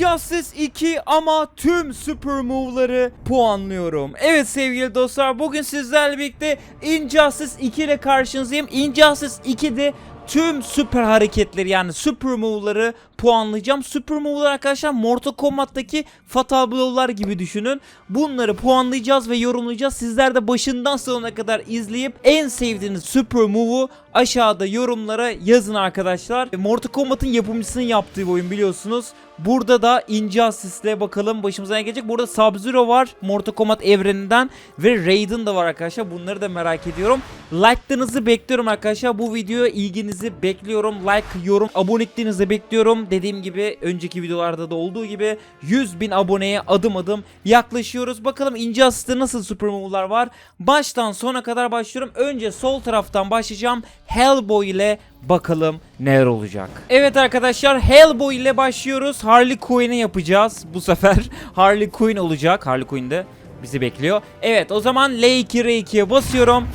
Injustice 2 ama tüm super move'ları puanlıyorum. Evet sevgili dostlar bugün sizlerle birlikte Injustice 2 ile karşınızdayım. Injustice 2'de tüm süper hareketleri yani super move'ları puanlayacağım. Super move'lar arkadaşlar Mortal Kombat'taki fatal blow'lar gibi düşünün. Bunları puanlayacağız ve yorumlayacağız. Sizler de başından sonuna kadar izleyip en sevdiğiniz super move'u aşağıda yorumlara yazın arkadaşlar. Mortal Kombat'ın yapımcısının yaptığı bir oyun biliyorsunuz. Burada da Injustice'le bakalım başımıza ne gelecek. Burada Sub-Zero var Mortal Kombat evreninden ve Raiden da var arkadaşlar. Bunları da merak ediyorum. Like'larınızı bekliyorum arkadaşlar. Bu videoya ilginizi bekliyorum. Like, yorum, aboneliklerinizi bekliyorum. Dediğim gibi önceki videolarda da olduğu gibi 100 bin aboneye adım adım yaklaşıyoruz. Bakalım Injustice'da nasıl super var. Baştan sona kadar başlıyorum. Önce sol taraftan başlayacağım. Hellboy ile bakalım neler olacak. Evet arkadaşlar Hellboy ile başlıyoruz. Harley Quinn'i yapacağız. Bu sefer Harley Quinn olacak. Harley Quinn de bizi bekliyor. Evet o zaman L2 R2'ye basıyorum.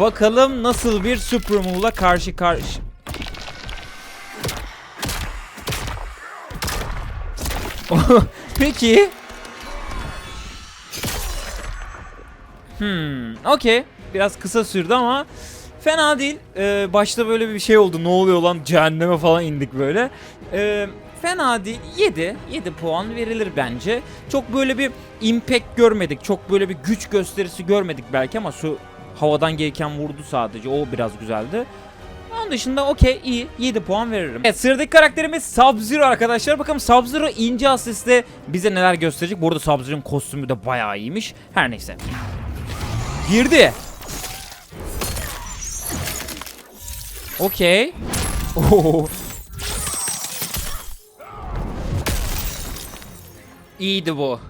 Bakalım nasıl bir super karşı karşı Peki. Hmm, okey. Biraz kısa sürdü ama fena değil. Ee, başta böyle bir şey oldu. Ne oluyor lan? Cehenneme falan indik böyle. Ee, fena değil. 7. 7 puan verilir bence. Çok böyle bir impact görmedik. Çok böyle bir güç gösterisi görmedik belki ama şu havadan gelirken vurdu sadece. O biraz güzeldi. Onun dışında okey iyi 7 puan veririm. Evet sıradaki karakterimiz Sub-Zero arkadaşlar. Bakalım Sub-Zero ince asiste bize neler gösterecek. Bu arada Sub-Zero'nun kostümü de bayağı iyiymiş. Her neyse. Girdi. Okey. İyiydi bu.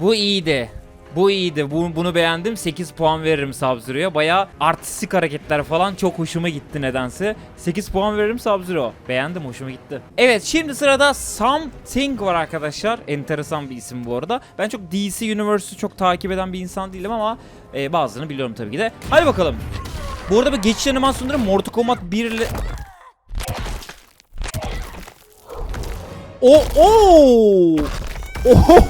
Bu iyiydi. Bu iyiydi. Bu, bunu beğendim. 8 puan veririm Sub-Zero'ya. Baya artistik hareketler falan çok hoşuma gitti nedense. 8 puan veririm Sub-Zero. Beğendim hoşuma gitti. Evet şimdi sırada Something var arkadaşlar. Enteresan bir isim bu arada. Ben çok DC Universe'ı çok takip eden bir insan değilim ama e, bazılarını biliyorum tabii ki de. Hadi bakalım. Bu arada bu geçiş animasyonları Mortal Kombat 1 ile... O o Oho!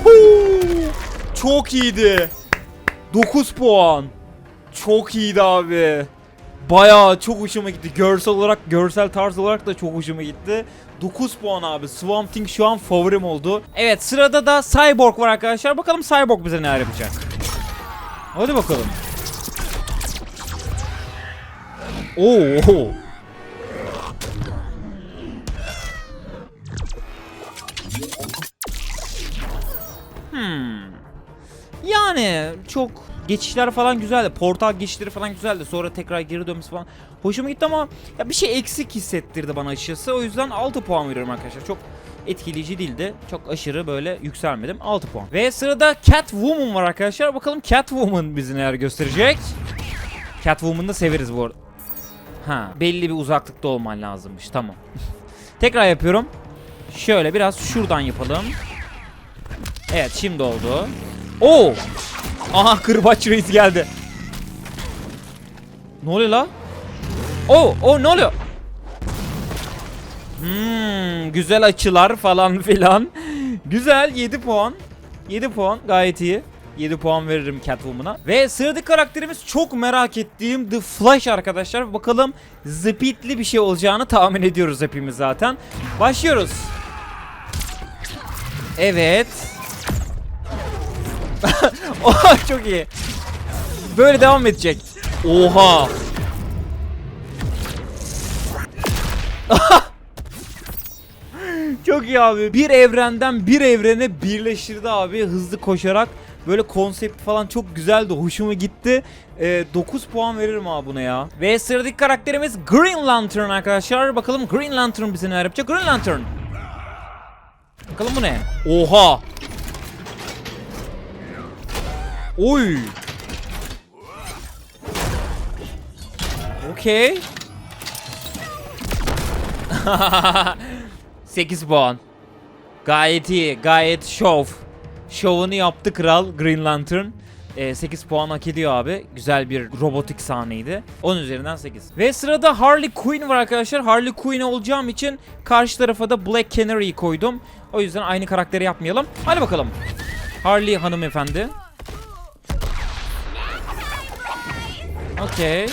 Çok iyiydi. 9 puan. Çok iyiydi abi. Bayağı çok hoşuma gitti. Görsel olarak, görsel tarz olarak da çok hoşuma gitti. 9 puan abi. Swamp Thing şu an favorim oldu. Evet sırada da Cyborg var arkadaşlar. Bakalım Cyborg bize neler yapacak. Hadi bakalım. Oo. Yani çok geçişler falan güzeldi. Portal geçişleri falan güzeldi. Sonra tekrar geri dönmesi falan hoşuma gitti ama ya bir şey eksik hissettirdi bana açıkçası. O yüzden 6 puan veriyorum arkadaşlar. Çok etkileyici değildi. Çok aşırı böyle yükselmedim. 6 puan. Ve sırada Catwoman var arkadaşlar. Bakalım Catwoman bizi neler gösterecek. Catwoman'ı da severiz bu arada. Ha, belli bir uzaklıkta olman lazımmış. Tamam. Tekrar yapıyorum. Şöyle biraz şuradan yapalım. Evet şimdi oldu. Oo! Aha kırbaç reis geldi. Ne oluyor la? Oo, o ne oluyor? Hmm, güzel açılar falan filan. güzel 7 puan. 7 puan gayet iyi. 7 puan veririm Catwoman'a. Ve sıradaki karakterimiz çok merak ettiğim The Flash arkadaşlar. Bakalım speedli bir şey olacağını tahmin ediyoruz hepimiz zaten. Başlıyoruz. Evet. Oha çok iyi. Böyle devam edecek. Oha. çok iyi abi. Bir evrenden bir evrene birleştirdi abi hızlı koşarak. Böyle konsept falan çok güzeldi. Hoşuma gitti. Ee, 9 puan veririm abi buna ya. Ve sıradaki karakterimiz Green Lantern arkadaşlar. Bakalım Green Lantern bize neler yapacak. Green Lantern. Bakalım bu ne? Oha. Oy. Okey. 8 puan. Gayet iyi, gayet şov. Şovunu yaptı kral Green Lantern. Ee, 8 puan hak ediyor abi. Güzel bir robotik sahneydi. 10 üzerinden 8. Ve sırada Harley Quinn var arkadaşlar. Harley Quinn olacağım için karşı tarafa da Black Canary'i koydum. O yüzden aynı karakteri yapmayalım. Hadi bakalım. Harley hanımefendi. Okey.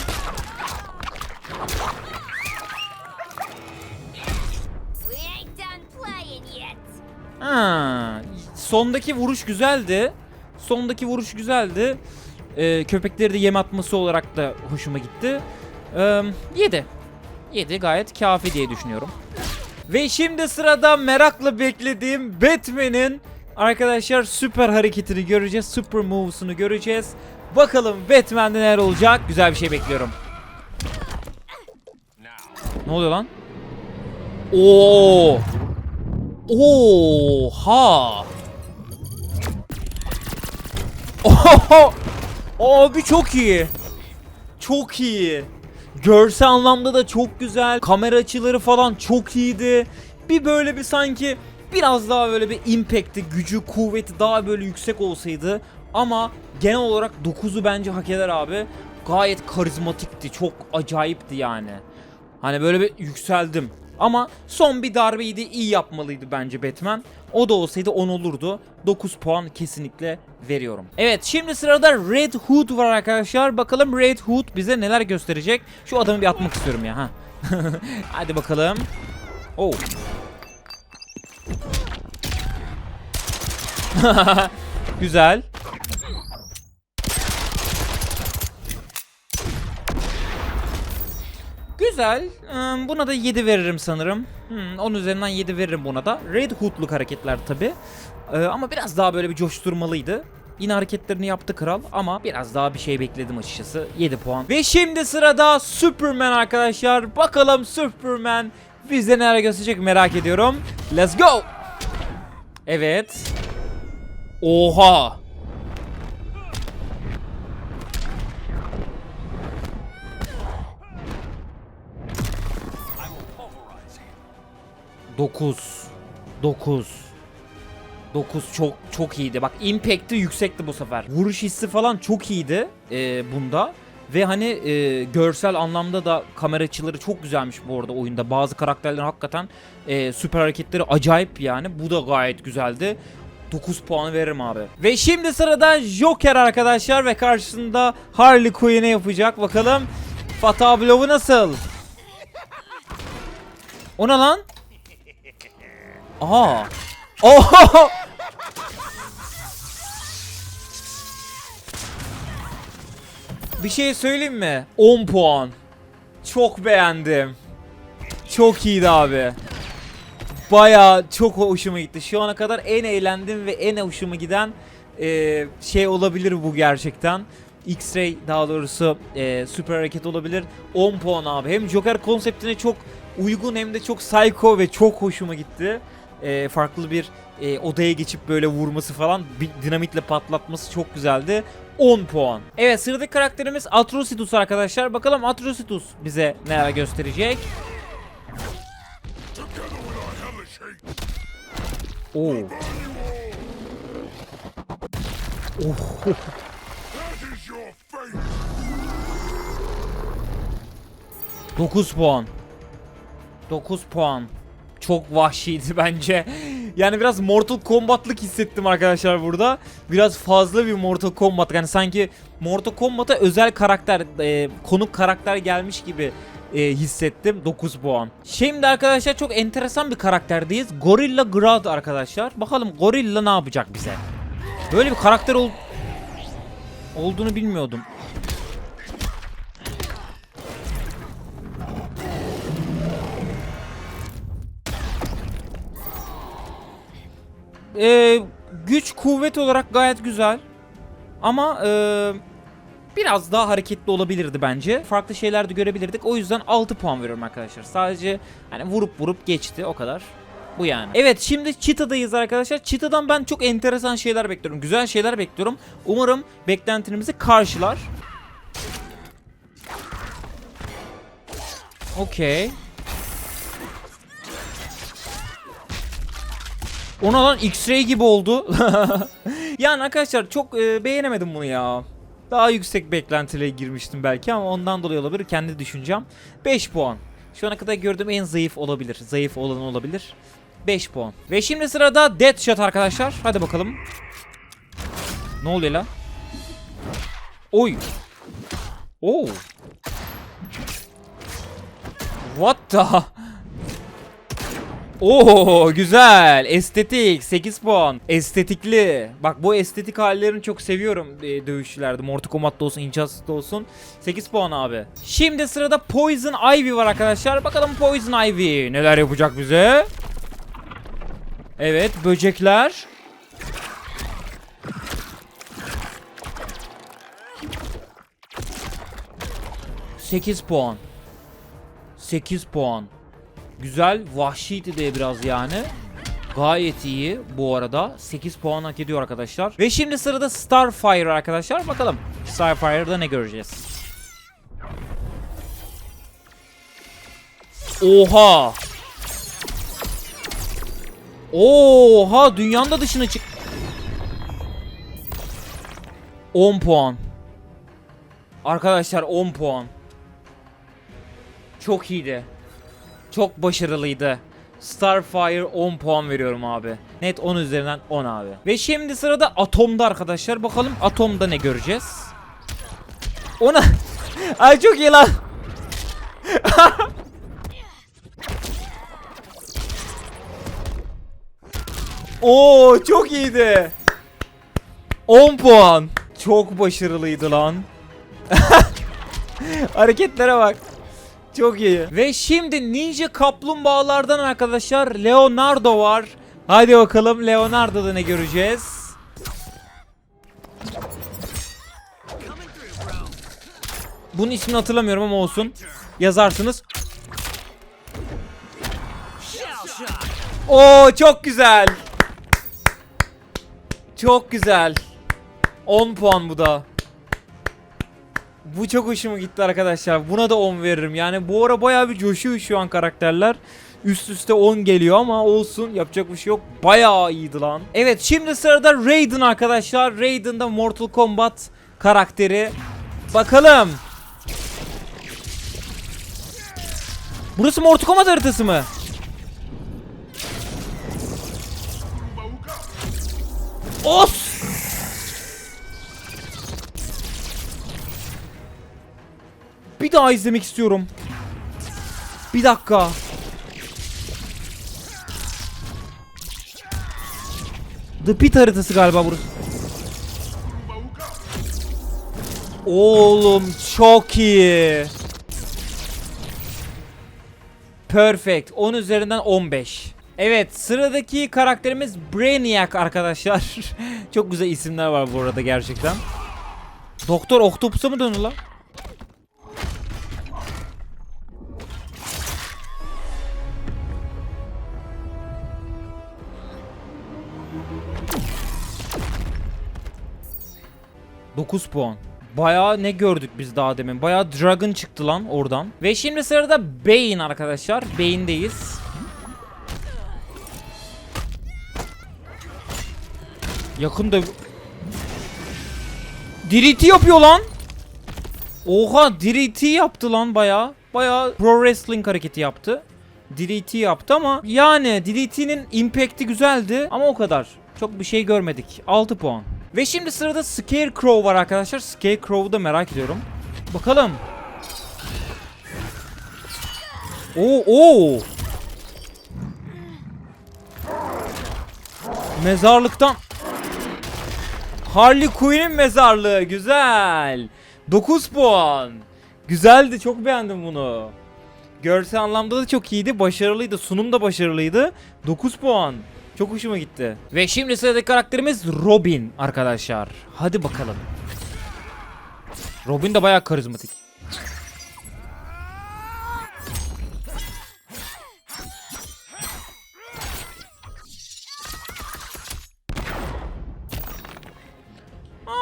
We ain't done playing yet. Ha, sondaki vuruş güzeldi. Sondaki vuruş güzeldi. Ee, köpekleri de yem atması olarak da hoşuma gitti. Ee, 7. 7 gayet kafi diye düşünüyorum. Ve şimdi sırada merakla beklediğim Batman'in arkadaşlar süper hareketini göreceğiz. Super moves'unu göreceğiz. Bakalım Batman'de neler olacak? Güzel bir şey bekliyorum. Ne oluyor lan? Oo! Oha! Oho! Abi çok iyi. Çok iyi. Görsel anlamda da çok güzel. Kamera açıları falan çok iyiydi. Bir böyle bir sanki biraz daha böyle bir impact'i, gücü, kuvveti daha böyle yüksek olsaydı. Ama genel olarak 9'u bence hak eder abi. Gayet karizmatikti. Çok acayipti yani. Hani böyle bir yükseldim. Ama son bir darbeydi iyi yapmalıydı bence Batman. O da olsaydı 10 olurdu. 9 puan kesinlikle veriyorum. Evet şimdi sırada Red Hood var arkadaşlar. Bakalım Red Hood bize neler gösterecek. Şu adamı bir atmak istiyorum ya. ha. Hadi bakalım. Oh. Güzel. Güzel. Hmm, Buna da 7 veririm sanırım. Hmm, 10 üzerinden 7 veririm buna da. Red Hood'luk hareketler tabi. ama biraz daha böyle bir coşturmalıydı. Yine hareketlerini yaptı kral ama biraz daha bir şey bekledim açıkçası. 7 puan. Ve şimdi sırada Superman arkadaşlar. Bakalım Superman bize neler gösterecek merak ediyorum. Let's go. Evet. Oha. Dokuz. Dokuz. 9 çok çok iyiydi. Bak impact'i yüksekti bu sefer. Vuruş hissi falan çok iyiydi e, bunda. Ve hani e, görsel anlamda da kamera açıları çok güzelmiş bu arada oyunda. Bazı karakterlerin hakikaten e, süper hareketleri acayip yani. Bu da gayet güzeldi. 9 puan veririm abi. Ve şimdi sırada Joker arkadaşlar ve karşısında Harley Quinn'e yapacak. Bakalım Fatih Blow'u nasıl? O ne lan? Aha. Oho! Bir şey söyleyeyim mi? 10 puan. Çok beğendim. Çok iyiydi abi. Baya çok hoşuma gitti. Şu ana kadar en eğlendim ve en hoşuma giden e, şey olabilir bu gerçekten. X-Ray daha doğrusu e, süper hareket olabilir. 10 puan abi. Hem Joker konseptine çok uygun hem de çok psycho ve çok hoşuma gitti. E, farklı bir e, odaya geçip böyle vurması falan bir dinamitle patlatması çok güzeldi. 10 puan. Evet sıradaki karakterimiz Atrocitus arkadaşlar. Bakalım Atrocitus bize neler gösterecek. Oo. Oh. 9 puan. 9 puan. Çok vahşiydi bence. Yani biraz Mortal Kombat'lık hissettim arkadaşlar burada. Biraz fazla bir Mortal Kombat. Yani sanki Mortal Kombat'a özel karakter, e, konuk karakter gelmiş gibi e, hissettim. 9 puan. Şimdi arkadaşlar çok enteresan bir karakterdeyiz. Gorilla Grodd arkadaşlar. Bakalım Gorilla ne yapacak bize? Böyle bir karakter ol olduğunu bilmiyordum. Ee, güç kuvvet olarak gayet güzel. Ama ee, biraz daha hareketli olabilirdi bence. Farklı şeyler de görebilirdik. O yüzden 6 puan veriyorum arkadaşlar. Sadece hani vurup vurup geçti o kadar. Bu yani. Evet şimdi Cheetah'dayız arkadaşlar. Cheetah'dan ben çok enteresan şeyler bekliyorum. Güzel şeyler bekliyorum. Umarım beklentimizi karşılar. Okey. Ona lan X-Ray gibi oldu. yani arkadaşlar çok e, beğenemedim bunu ya. Daha yüksek beklentiyle girmiştim belki ama ondan dolayı olabilir. Kendi düşüncem. 5 puan. Şu ana kadar gördüğüm en zayıf olabilir. Zayıf olan olabilir. 5 puan. Ve şimdi sırada Deadshot arkadaşlar. Hadi bakalım. Ne oluyor lan? Oy. Oo. What the? Oo güzel. Estetik 8 puan. Estetikli. Bak bu estetik hallerini çok seviyorum e, dövüşçülerde. Mortal Kombat'ta olsun, Injustice'da olsun. 8 puan abi. Şimdi sırada Poison Ivy var arkadaşlar. Bakalım Poison Ivy neler yapacak bize? Evet, böcekler. Sekiz puan. 8 puan. Güzel. Vahşiydi de biraz yani. Gayet iyi bu arada. 8 puan hak ediyor arkadaşlar. Ve şimdi sırada Starfire arkadaşlar. Bakalım Starfire'da ne göreceğiz. Oha. Oha dünyanın da dışına çık. 10 puan. Arkadaşlar 10 puan. Çok iyiydi. Çok başarılıydı. Starfire 10 puan veriyorum abi. Net 10 üzerinden 10 abi. Ve şimdi sırada Atom'da arkadaşlar. Bakalım Atom'da ne göreceğiz. Ona... Ay çok iyi lan. Oo çok iyiydi. 10 puan. Çok başarılıydı lan. Hareketlere bak. Çok iyi. Ve şimdi Ninja Kaplumbağalardan arkadaşlar Leonardo var. Hadi bakalım Leonardo'da ne göreceğiz? Bunun ismini hatırlamıyorum ama olsun. Yazarsınız. Oo çok güzel. Çok güzel. 10 puan bu da. Bu çok hoşuma gitti arkadaşlar. Buna da 10 veririm. Yani bu ara bayağı bir coşuyor şu an karakterler. Üst üste 10 geliyor ama olsun yapacak bir şey yok. Bayağı iyiydi lan. Evet şimdi sırada Raiden arkadaşlar. Raiden da Mortal Kombat karakteri. Bakalım. Burası Mortal Kombat haritası mı? Os! Bir daha izlemek istiyorum. Bir dakika. The Pit haritası galiba burası. Oğlum çok iyi. Perfect. 10 üzerinden 15. Evet sıradaki karakterimiz Brainiac arkadaşlar. çok güzel isimler var bu arada gerçekten. Doktor Octopus'a mı döndü lan? Dokuz puan. Bayağı ne gördük biz daha demin. Bayağı Dragon çıktı lan oradan. Ve şimdi sırada Bane arkadaşlar. Bane'deyiz. Yakında Diriti yapıyor lan. Oha Diriti yaptı lan baya. Baya pro wrestling hareketi yaptı. DDT yaptı ama yani DDT'nin impact'i güzeldi ama o kadar. Çok bir şey görmedik. 6 puan. Ve şimdi sırada Scarecrow var arkadaşlar. Scarecrow'u da merak ediyorum. Bakalım. Oo oo. Mezarlıktan Harley Quinn'in mezarlığı güzel. 9 puan. Güzeldi çok beğendim bunu. Görsel anlamda da çok iyiydi. Başarılıydı. Sunum da başarılıydı. 9 puan. Çok hoşuma gitti. Ve şimdi sıradaki karakterimiz Robin arkadaşlar. Hadi bakalım. Robin de bayağı karizmatik.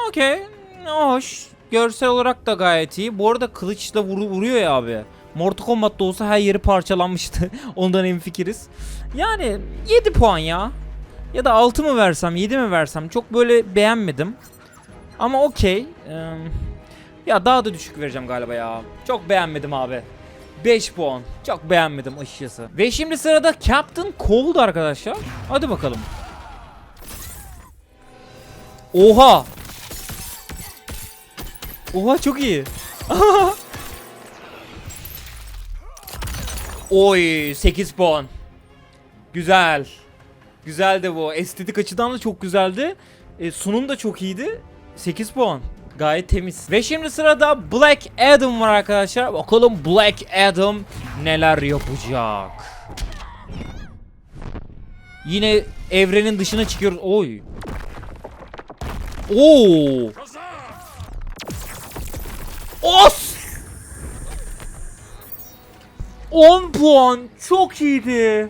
Okey. Hoş. Görsel olarak da gayet iyi. Bu arada kılıçla vuru- vuruyor ya abi. Mortal Kombat'ta olsa her yeri parçalanmıştı. Ondan emin fikiriz. Yani 7 puan ya. Ya da 6 mı versem 7 mi versem çok böyle beğenmedim. Ama okey. Ee, ya daha da düşük vereceğim galiba ya. Çok beğenmedim abi. 5 puan. Çok beğenmedim açıkçası. Ve şimdi sırada Captain Cold arkadaşlar. Hadi bakalım. Oha. Oha çok iyi. Oy 8 puan. Güzel. Güzeldi bu. Estetik açıdan da çok güzeldi. E, sunum da çok iyiydi. 8 puan. Gayet temiz. Ve şimdi sırada Black Adam var arkadaşlar. Bakalım Black Adam neler yapacak. Yine evrenin dışına çıkıyoruz. Oy. Oo. Os. 10 puan. Çok iyiydi.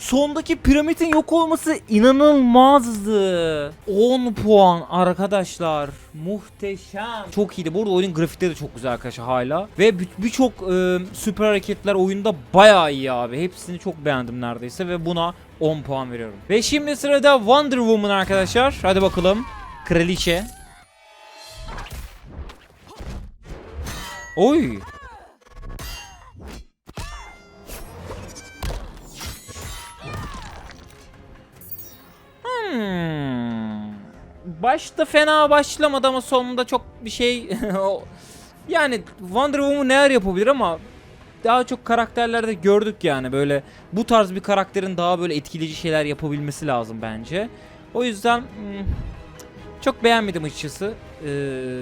Sondaki piramidin yok olması inanılmazdı. 10 puan arkadaşlar. Muhteşem. Çok iyiydi. Bu arada oyunun grafikleri de çok güzel arkadaşlar hala. Ve bir- birçok e, süper hareketler oyunda bayağı iyi abi. Hepsini çok beğendim neredeyse ve buna 10 puan veriyorum. Ve şimdi sırada Wonder Woman arkadaşlar. Hadi bakalım. Kraliçe. Oy. Hmm. Başta fena başlamadı ama sonunda çok bir şey yani Wonder Woman neler yapabilir ama daha çok karakterlerde gördük yani böyle bu tarz bir karakterin daha böyle etkileyici şeyler yapabilmesi lazım bence. O yüzden hmm, çok beğenmedim açıkçası. Ee,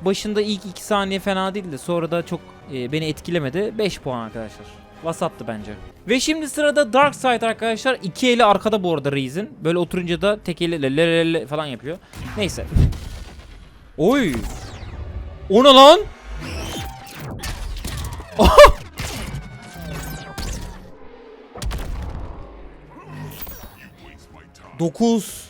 başında ilk 2 saniye fena değildi. Sonra da çok e, beni etkilemedi. 5 puan arkadaşlar. Vasattı bence. Ve şimdi sırada Dark Side arkadaşlar. İki eli arkada bu arada Reis'in. Böyle oturunca da tek eli le- le- le- le falan yapıyor. Neyse. Oy. O ne lan? 9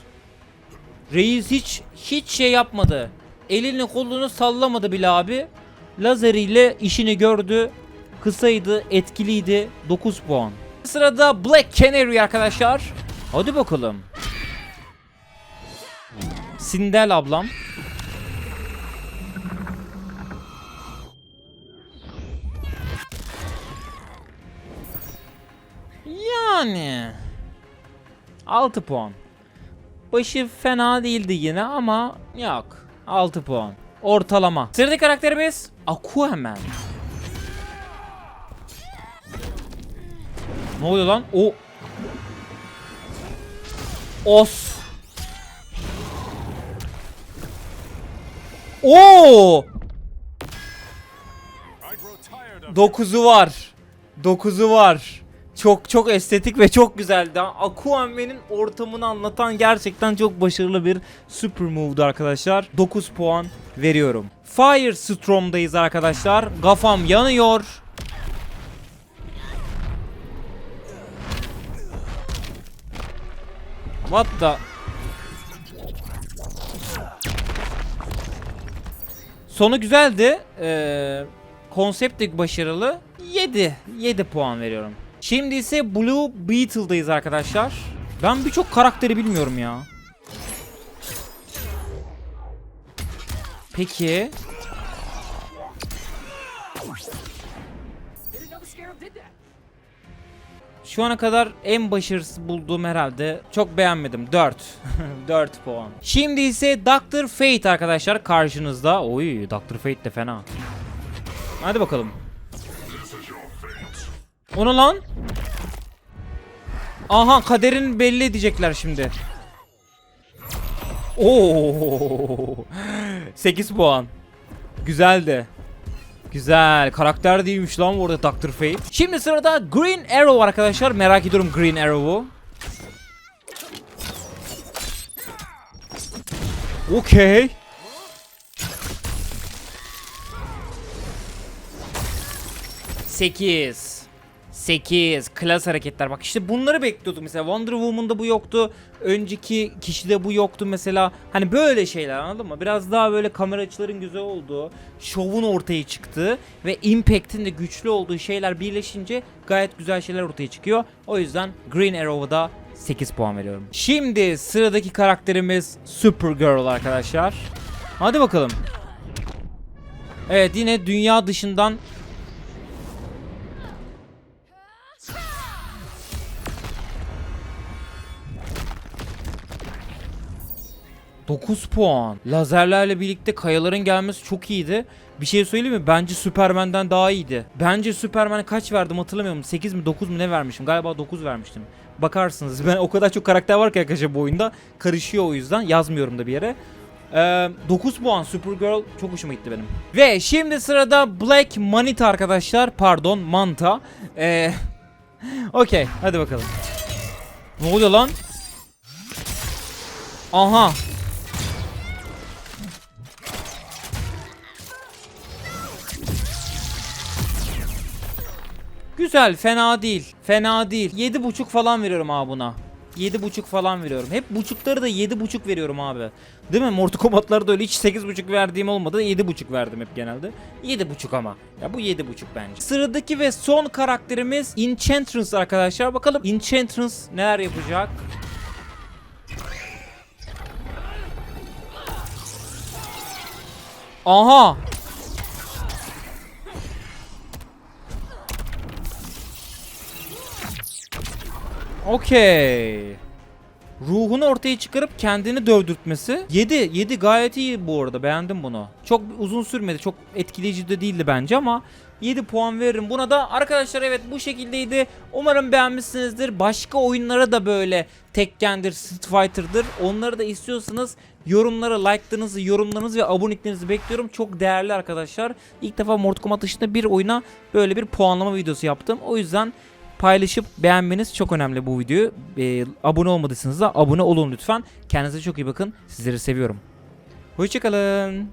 Reis hiç hiç şey yapmadı. Elini kolunu sallamadı bile abi. Lazeriyle işini gördü. Kısaydı, etkiliydi. 9 puan. Sırada Black Canary arkadaşlar. Hadi bakalım. Sindel ablam. Yani 6 puan. Başı fena değildi yine ama yok. 6 puan. Ortalama. Sıradaki karakterimiz Aquaman. Ne oluyor lan? O Os. Oo! Dokuzu var. Dokuzu var. Çok çok estetik ve çok güzeldi. Aquaman'in ortamını anlatan gerçekten çok başarılı bir super move'du arkadaşlar. 9 puan veriyorum. Firestorm'dayız arkadaşlar. Kafam yanıyor. What the... Sonu güzeldi. Ee, konsept de başarılı. 7. 7 puan veriyorum. Şimdi ise Blue Beetle'dayız arkadaşlar. Ben birçok karakteri bilmiyorum ya. Peki. Şu ana kadar en başarısız bulduğum herhalde çok beğenmedim. 4. 4 puan. Şimdi ise Dr. Fate arkadaşlar karşınızda. Oy Dr. Fate de fena. Hadi bakalım. Onu lan. Aha kaderin belli edecekler şimdi. Oo. 8 puan. Güzeldi. Güzel. Karakter değilmiş lan bu arada Dr. Fate. Şimdi sırada Green Arrow var arkadaşlar. Merak ediyorum Green Arrow'u. Okey. Sekiz. 8 klas hareketler. Bak işte bunları bekliyordum mesela. Wonder Woman'da bu yoktu. Önceki kişide bu yoktu mesela. Hani böyle şeyler anladın mı? Biraz daha böyle kamera açıların güzel olduğu şovun ortaya çıktığı ve impact'in de güçlü olduğu şeyler birleşince gayet güzel şeyler ortaya çıkıyor. O yüzden Green Arrow'a da 8 puan veriyorum. Şimdi sıradaki karakterimiz Supergirl arkadaşlar. Hadi bakalım. Evet yine dünya dışından 9 puan. Lazerlerle birlikte kayaların gelmesi çok iyiydi. Bir şey söyleyeyim mi? Bence Superman'den daha iyiydi. Bence Superman'e kaç verdim hatırlamıyorum. 8 mi 9 mu ne vermişim? Galiba 9 vermiştim. Bakarsınız. Ben o kadar çok karakter var ki arkadaşlar bu oyunda. Karışıyor o yüzden. Yazmıyorum da bir yere. Ee, 9 puan Supergirl çok hoşuma gitti benim. Ve şimdi sırada Black Manita arkadaşlar. Pardon Manta. Ee, Okey hadi bakalım. Ne oluyor lan? Aha. Güzel fena değil. Fena değil. 7.5 falan veriyorum abi buna. 7.5 falan veriyorum. Hep buçukları da 7.5 veriyorum abi. Değil mi? Mortal Kombat'larda öyle hiç 8.5 verdiğim olmadı. 7.5 verdim hep genelde. 7.5 ama. Ya bu 7.5 bence. Sıradaki ve son karakterimiz Enchantress arkadaşlar. Bakalım Enchantress neler yapacak? Aha! Okey. Ruhunu ortaya çıkarıp kendini dövdürtmesi. 7. 7 gayet iyi bu arada. Beğendim bunu. Çok uzun sürmedi. Çok etkileyici de değildi bence ama 7 puan veririm buna da. Arkadaşlar evet bu şekildeydi. Umarım beğenmişsinizdir. Başka oyunlara da böyle Tekken'dir, Street Fighter'dır. Onları da istiyorsanız yorumlara like'larınızı, yorumlarınızı ve aboneliklerinizi bekliyorum. Çok değerli arkadaşlar. İlk defa Mortal Kombat dışında bir oyuna böyle bir puanlama videosu yaptım. O yüzden paylaşıp beğenmeniz çok önemli bu videoyu. Ee, abone olmadıysanız da abone olun lütfen. Kendinize çok iyi bakın. Sizleri seviyorum. Hoşçakalın.